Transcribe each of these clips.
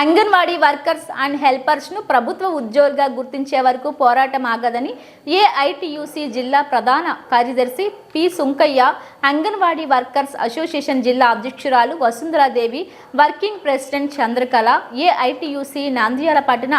Anganwadi workers and హెల్పర్స్ను ప్రభుత్వ ఉద్యోగిగా గుర్తించే వరకు పోరాటం ఆగదని ఏఐటియుసి జిల్లా ప్రధాన కార్యదర్శి P Sunkaiah anganwadi workers association జిల్లా అధ్యక్షురాలు Vasundhara Devi working president Chandrakala AITUC Nandyal పట్టణ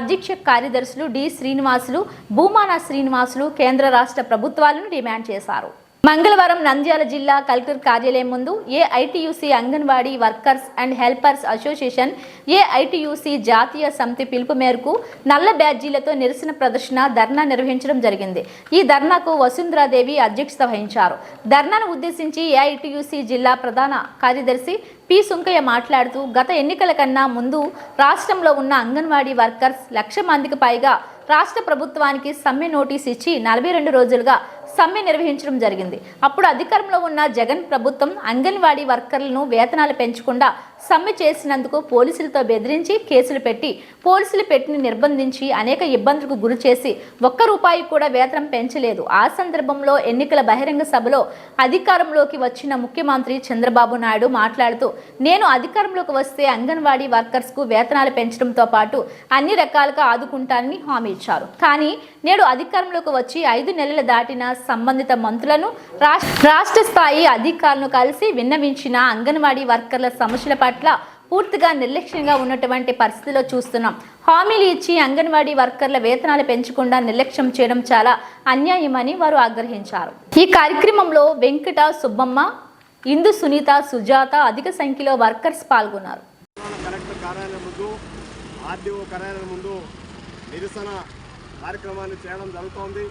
అధ్యక్ష కార్యదర్శులు డి శ్రీనివాసులు భూమాన శ్రీనివాసులు కేంద్ర రాష్ట్ర ప్రభుత్వాలను డిమాండ్ చేశారు. మంగళవారం నంద్యాల జిల్లా కలెక్టర్ కార్యాలయం ముందు AITUC anganwadi workers and helpers association AITUC జాతీయ సమితి పిలుపు మేరకు నల్ల బ్యాడ్జీలతో నిరసన ప్రదర్శన ధర్నా నిర్వహించడం జరిగింది. ఈ ధర్నాకు వసుంధరాదేవి అధ్యక్షత వహించారు. ధర్నాను ఉద్దేశించి ఏఐటియుసి జిల్లా ప్రధాన కార్యదర్శి పి సుంకయ్య మాట్లాడుతూ గత ఎన్నికల కన్నా ముందు రాష్ట్రంలో ఉన్న అంగన్వాడీ వర్కర్స్ లక్ష మందికి పైగా రాష్ట్ర ప్రభుత్వానికి సమ్మె నోటీస్ ఇచ్చి నలభై రెండు రోజులుగా సమ్మె నిర్వహించడం జరిగింది. అప్పుడు అధికారంలో ఉన్న జగన్ ప్రభుత్వం అంగన్వాడీ వర్కర్లను వేతనాలు పెంచకుండా సమ్మె చేసినందుకు పోలీసులతో బెదిరించి కేసులు పెట్టి పోలీసులు పెట్టిని నిర్బంధించి అనేక ఇబ్బందులకు గురి చేసి ఒక్క రూపాయి కూడా వేతనం పెంచలేదు. ఆ సందర్భంలో ఎన్నికల బహిరంగ సభలో అధికారంలోకి వచ్చిన ముఖ్యమంత్రి చంద్రబాబు నాయుడు మాట్లాడుతూ నేను అధికారంలోకి వస్తే అంగన్వాడీ వర్కర్స్కు వేతనాలు పెంచడంతో పాటు అన్ని రకాలుగా ఆదుకుంటానని హామీ ఇచ్చారు. కానీ నేడు అధికారంలోకి వచ్చి ఐదు నెలలు దాటిన సంబంధిత మంత్రులను రాష్ట్ర స్థాయి అధికారులను కలిసి విన్నవించిన అంగన్వాడీ వర్కర్ల సమస్యల పట్ల పట్ల పూర్తిగా నిర్లక్ష్యంగా ఉన్నటువంటి పరిస్థితిలో చూస్తున్నాం. హామీలు ఇచ్చి అంగన్వాడీ వర్కర్ల వేతనాలు పెంచకుండా నిర్లక్ష్యం చేయడం చాలా అన్యాయమని వారు ఆగ్రహించారు. ఈ కార్యక్రమంలో వెంకట సుబ్బమ్మ ఇందు సునీత సుజాత అధిక సంఖ్యలో వర్కర్స్ పాల్గొన్నారు. నిరసన కార్యక్రమాన్ని చేయడం జరుగుతోంది.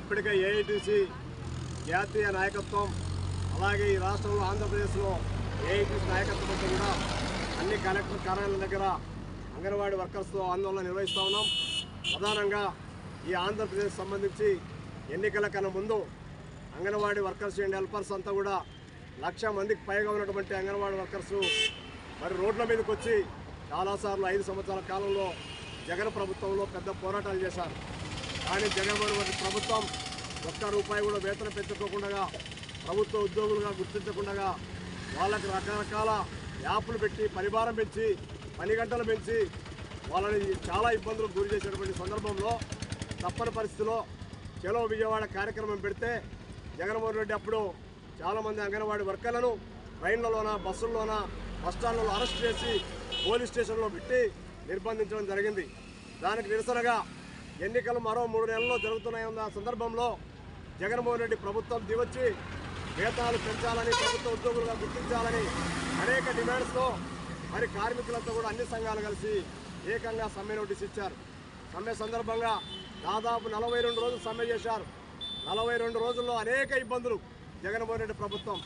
ఇప్పటికే ఏఐటీసీ జాతీయ నాయకత్వం అలాగే ఈ రాష్ట్రంలో ఆంధ్రప్రదేశ్లో ఏఐటీసీ నాయకత్వం కూడా అన్ని కలెక్టర్ కార్యాలయాల దగ్గర అంగన్వాడీ వర్కర్స్తో ఆందోళన నిర్వహిస్తూ ఉన్నాం. ప్రధానంగా ఈ ఆంధ్రప్రదేశ్ సంబంధించి ఎన్నికల కన్నా ముందు అంగన్వాడీ వర్కర్స్ అండ్ హెల్పర్స్ అంతా కూడా లక్ష మందికి పైగా ఉన్నటువంటి అంగన్వాడీ వర్కర్స్ మరి రోడ్ల మీదకి వచ్చి చాలాసార్లు ఐదు సంవత్సరాల కాలంలో జగన్ ప్రభుత్వంలో పెద్ద పోరాటాలు చేశారు. కానీ జగన్మోహన్ ప్రభుత్వం ఒక్క రూపాయి కూడా వేతన పెంచుకోకుండా ప్రభుత్వ ఉద్యోగులుగా గుర్తించకుండా వాళ్ళకి రకరకాల యాప్లు పెట్టి పరిభారం పెంచి పని గంటలు పెంచి వాళ్ళని చాలా ఇబ్బందులకు గురి చేసేటువంటి సందర్భంలో తప్పని పరిస్థితిలో చెలో విజయవాడ కార్యక్రమం పెడితే జగన్మోహన్ రెడ్డి అప్పుడు చాలామంది అంగన్వాడీ వర్కర్లను ట్రైన్లలోన బస్సుల్లోన బస్టాండ్లలో అరెస్ట్ చేసి పోలీస్ స్టేషన్లో పెట్టి నిర్బంధించడం జరిగింది. దానికి నిరసనగా ఎన్నికలు మరో మూడు నెలల్లో జరుగుతున్నాయన్న సందర్భంలో జగన్మోహన్ రెడ్డి ప్రభుత్వం దివచ్చి వేతాలు పెంచాలని ప్రభుత్వ ఉద్యోగులుగా గుర్తించాలని అనేక డిమాండ్స్తో మరి కార్మికులతో కూడా అన్ని సంఘాలు కలిసి ఏకంగా సమ్మె నోటీస్ ఇచ్చారు. సమ్మె సందర్భంగా దాదాపు నలభై రెండు రోజులు సమ్మె చేశారు. నలభై రెండు రోజుల్లో అనేక ఇబ్బందులు జగన్మోహన్ రెడ్డి ప్రభుత్వం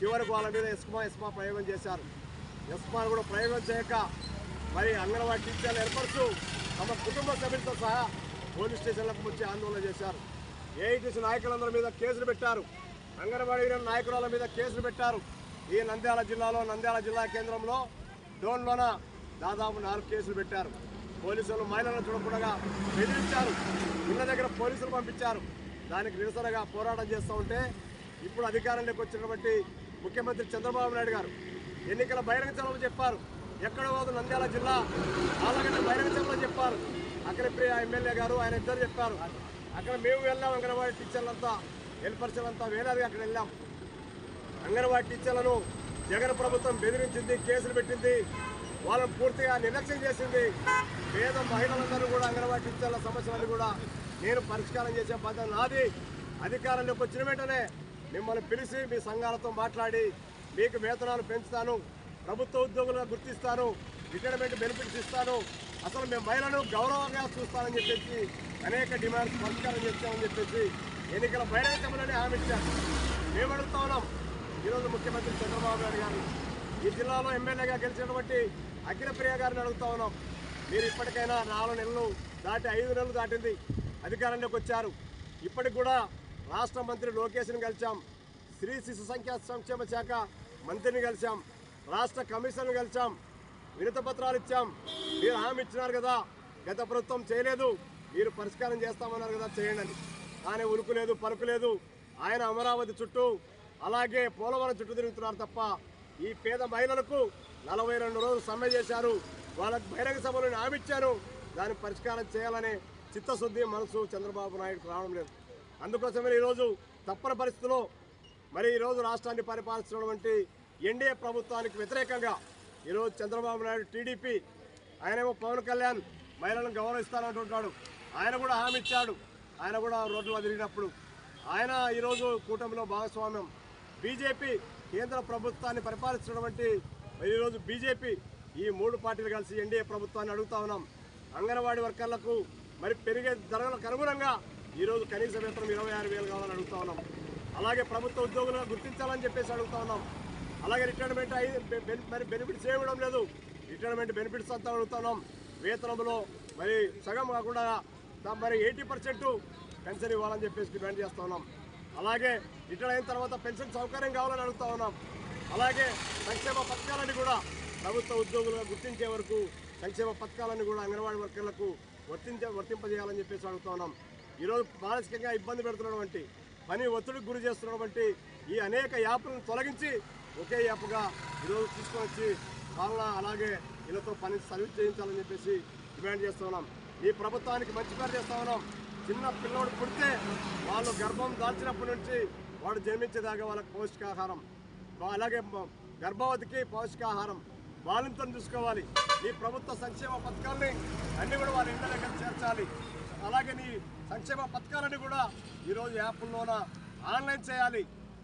చివరికి వాళ్ళ మీద ఎస్మా ఎస్మా ప్రయోగం చేశారు. ఎస్మాను కూడా ప్రయోగం చేయక మరి అంగన్వాడీ టీచర్లు ఏర్పరుస్తూ తమ కుటుంబ సభ్యులతో సహా పోలీస్ స్టేషన్లకు వచ్చి ఆందోళన చేశారు. ఏఐటీసీ నాయకులందరి మీద కేసులు పెట్టారు. అంగన్వాడీ నాయకురాల మీద కేసులు పెట్టారు. ఈ నంద్యాల జిల్లాలో నంద్యాల జిల్లా కేంద్రంలో డోన్లోన దాదాపు నాలుగు కేసులు పెట్టారు. పోలీసులు మహిళలను చూడకుండా బెదిరించారు. ఇళ్ళ దగ్గర పోలీసులు పంపించారు. దానికి నిరసనగా పోరాటం చేస్తూ ఉంటే ఇప్పుడు అధికారంలోకి వచ్చినటువంటి ముఖ్యమంత్రి చంద్రబాబు నాయుడు గారు ఎన్నికల బహిరంగ సభలో చెప్పారు. ఎక్కడ పోదు నంద్యాల జిల్లా. ఆలగడ్డ బహిరంగ సభలో చెప్పారు. అఖిలప్రియ ఎమ్మెల్యే గారు ఆయన ఇద్దరు చెప్పారు. అక్కడ మేము వెళ్ళాం అంగన్వాడీ టీచర్లంతా. హెల్పర్స్లంతా వేలాదిగా అక్కడ వెళ్ళాం. అంగన్వాడీ టీచర్లను జగన్ ప్రభుత్వం బెదిరించింది కేసులు పెట్టింది. వాళ్ళని పూర్తిగా నిర్లక్ష్యం చేసింది. పేద మహిళలందరూ కూడా అంగన్వాడీ టీచర్ల సమస్యలను కూడా నేను పరిష్కారం చేసే బాధ్యత నాది. అధికారంలోకి వచ్చిన వెంటనే మిమ్మల్ని పిలిచి మీ సంఘాలతో మాట్లాడి మీకు వేతనాలు పెంచుతాను ప్రభుత్వ ఉద్యోగులుగా గుర్తిస్తాను రిటైర్మెంట్ బెనిఫిట్స్ ఇస్తాను. అసలు మేము మహిళను గౌరవంగా చూస్తానని చెప్పేసి అనేక డిమాండ్స్ పరిష్కారం చేస్తామని చెప్పేసి ఎన్నికల బహిరంగంలోనే హామీ ఇచ్చారు. మేము అడుగుతా ఉన్నాం. ఈరోజు ముఖ్యమంత్రి చంద్రబాబు నాయుడు గారు ఈ జిల్లాలో ఎమ్మెల్యేగా గెలిచినటువంటి అఖిలప్రియ గారిని అడుగుతా ఉన్నాం. మీరు ఇప్పటికైనా నాలుగు నెలలు దాటి ఐదు నెలలు దాటింది. అధికారంలోకి వచ్చారు. ఇప్పటికి కూడా రాష్ట్ర మంత్రి లోకేష్ని కలిసాం స్త్రీ శిశు సంఖ్యా సంక్షేమ శాఖ మంత్రిని కలిసాం రాష్ట్ర కమిషన్ను కలిసాం వినత పత్రాలు ఇచ్చాం. మీరు హామీ ఇచ్చినారు కదా. గత ప్రభుత్వం చేయలేదు. మీరు పరిష్కారం చేస్తామన్నారు కదా. చేయండి ఆయన కానీ ఉరుకు లేదు లేదు ఆయన అమరావతి చుట్టూ అలాగే పోలవరం చుట్టూ తిరుగుతున్నారు తప్ప ఈ పేద మహిళలకు నలభై రెండు రోజులు సమ్మె చేశారు. వాళ్ళకు బహిరంగ సభలో నేను హామీ దాన్ని పరిష్కారం చేయాలనే చిత్తశుద్ధి మనసు చంద్రబాబు నాయుడుకు రావడం లేదు. అందుకోసమే ఈరోజు తప్పని పరిస్థితుల్లో మరి ఈరోజు రాష్ట్రాన్ని పరిపాలిస్తున్నటువంటి ఎన్డీఏ ప్రభుత్వానికి వ్యతిరేకంగా ఈరోజు చంద్రబాబు నాయుడు టీడీపీ ఆయనేమో పవన్ కళ్యాణ్ మహిళలను గౌరవిస్తానంటుంటాడు. ఆయన కూడా హామీ ఇచ్చాడు. ఆయన కూడా రోడ్లలో తిరిగినప్పుడు ఆయన ఈరోజు కూటమిలో భాగస్వామ్యం. బీజేపీ కేంద్ర ప్రభుత్వాన్ని పరిపాలిస్తున్నటువంటి మరి ఈరోజు బీజేపీ ఈ మూడు పార్టీలు కలిసి ఎన్డీఏ ప్రభుత్వాన్ని అడుగుతా ఉన్నాం. అంగన్వాడీ వర్కర్లకు మరి పెరిగే ధరలకు అనుగుణంగా ఈరోజు కనీస వేతనం ఇరవై ఆరు వేలు కావాలని అడుగుతా ఉన్నాం. అలాగే ప్రభుత్వ ఉద్యోగులను గుర్తించాలని చెప్పేసి అడుగుతా ఉన్నాం. అలాగే రిటైర్మెంట్ మరి బెనిఫిట్స్ ఇవ్వడం లేదు. రిటైర్మెంట్ బెనిఫిట్స్ అంతా అడుగుతున్నాం వేతనంలో మరి సగం కాకుండా మరి ఎయిటీ పర్సెంట్ పెన్షన్ ఇవ్వాలని చెప్పేసి డిమాండ్ చేస్తా ఉన్నాం. అలాగే రిటైర్ అయిన తర్వాత పెన్షన్ సౌకర్యం కావాలని అడుగుతా ఉన్నాం. అలాగే సంక్షేమ పథకాలని కూడా ప్రభుత్వ ఉద్యోగులుగా గుర్తించే వరకు సంక్షేమ పథకాలను కూడా అంగన్వాడీ వర్కర్లకు వర్తించే వర్తింపజేయాలని చెప్పేసి అడుగుతా ఉన్నాం. ఈరోజు మానసికంగా ఇబ్బంది పెడుతున్నటువంటి పని ఒత్తిడికి గురి చేస్తున్నటువంటి ఈ అనేక యాప్లను తొలగించి ఒకే యాప్గా ఈరోజు తీసుకొని వచ్చి పాలన అలాగే వీళ్ళతో పని సర్వీస్ చేయించాలని చెప్పేసి డిమాండ్ చేస్తున్నాం ఈ ప్రభుత్వానికి మంచి పేరు చేస్తా ఉన్నాం. చిన్న పిల్లోడు పుడితే వాళ్ళు గర్భం దాల్చినప్పటి నుంచి వాడు జన్మించేదాకా వాళ్ళకి పౌష్టికాహారం అలాగే గర్భవతికి పౌష్టికాహారం వాళ్ళతో చూసుకోవాలి. ఈ ప్రభుత్వ సంక్షేమ పథకాల్ని అన్నీ కూడా వాళ్ళ ఇంటి దగ్గర చేర్చాలి. అలాగే నీ సంక్షేమ పథకాలన్నీ కూడా ఈరోజు యాప్ల్లోన ఆన్లైన్ చేయాలి.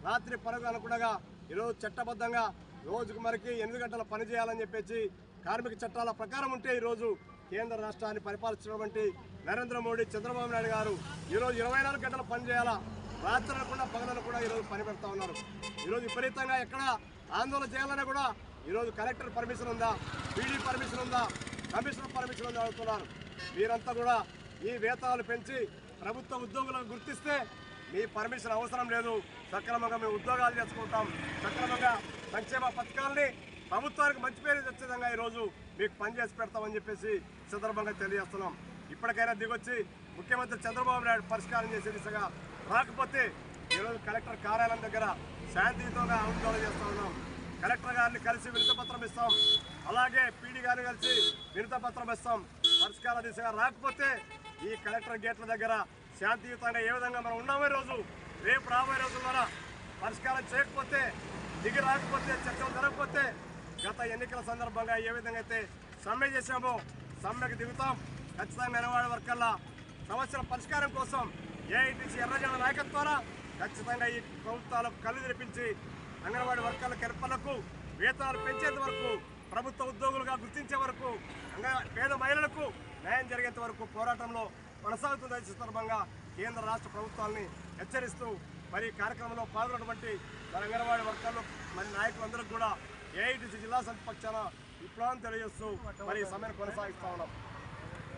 రాత్రి పరుగు అనుకునగా ఈరోజు చట్టబద్ధంగా రోజుకు మరికి ఎనిమిది గంటల పని చేయాలని చెప్పేసి కార్మిక చట్టాల ప్రకారం ఉంటే ఈరోజు కేంద్ర రాష్ట్రాన్ని పరిపాలిస్తున్నటువంటి నరేంద్ర మోడీ చంద్రబాబు నాయుడు గారు ఈరోజు ఇరవై నాలుగు గంటలు పనిచేయాలా? రాత్రి అనకుండా పగలను కూడా ఈరోజు పని పెడతా ఉన్నారు. ఈరోజు విపరీతంగా ఎక్కడ ఆందోళన చేయాలన్నా కూడా ఈరోజు కలెక్టర్ పర్మిషన్ ఉందా? పీడీ పర్మిషన్ ఉందా? కమిషనర్ పర్మిషన్ ఉందా అడుగుతున్నారు. మీరంతా కూడా ఈ వేతనాలు పెంచి ప్రభుత్వ ఉద్యోగులను గుర్తిస్తే మీ పర్మిషన్ అవసరం లేదు. సక్రమంగా మేము ఉద్యోగాలు చేసుకుంటాం. సక్రమంగా సంక్షేమ పథకాలని ప్రభుత్వానికి మంచి పేరు తెచ్చే విధంగా ఈరోజు మీకు పనిచేసి పెడతామని చెప్పేసి సందర్భంగా తెలియజేస్తున్నాం. ఇప్పటికైనా దిగొచ్చి ముఖ్యమంత్రి చంద్రబాబు నాయుడు పరిష్కారం చేసే దిశగా రాకపోతే ఈరోజు కలెక్టర్ కార్యాలయం దగ్గర శాంతియుతంగా ఆందోళన చేస్తూ ఉన్నాం. కలెక్టర్ గారిని కలిసి వినతపత్రం ఇస్తాం. అలాగే పీడీ గారిని కలిసి వినతపత్రం ఇస్తాం. పరిష్కార దిశగా రాకపోతే ఈ కలెక్టర్ గేట్ల దగ్గర శాంతియుతంగా ఏ విధంగా మనం ఉన్నామో రోజు రేపు రాబోయే ద్వారా పరిష్కారం చేయకపోతే దిగి రాకపోతే చర్చలు జరగకపోతే గత ఎన్నికల సందర్భంగా ఏ విధంగా అయితే సమ్మె చేశామో సమ్మెకు దిగుతాం. ఖచ్చితంగా నెలవాడ వర్కర్ల సమస్యల పరిష్కారం కోసం ఏఐటీసీ ఎర్రజన నాయకత్వాన ఖచ్చితంగా ఈ ప్రభుత్వాలకు కళ్ళు తెరిపించి అంగన్వాడీ వర్గాల కెరపలకు వేతనాలు పెంచేంత వరకు ప్రభుత్వ ఉద్యోగులుగా గుర్తించే వరకు అంగ- పేద మహిళలకు న్యాయం జరిగేంత వరకు పోరాటంలో కొనసాగుతుందని సందర్భంగా కేంద్ర రాష్ట్ర ప్రభుత్వాలని హెచ్చరిస్తూ మరి కార్యక్రమంలో పాల్గొన్నటువంటి మరి అంగన్వాడీ వర్గాలు మరి నాయకులందరికీ కూడా ఏఐటీసీ జిల్లా సంఘ పక్షాన విప్లవం తెలియజేస్తూ మరి సమయం కొనసాగిస్తా ఉన్నాం.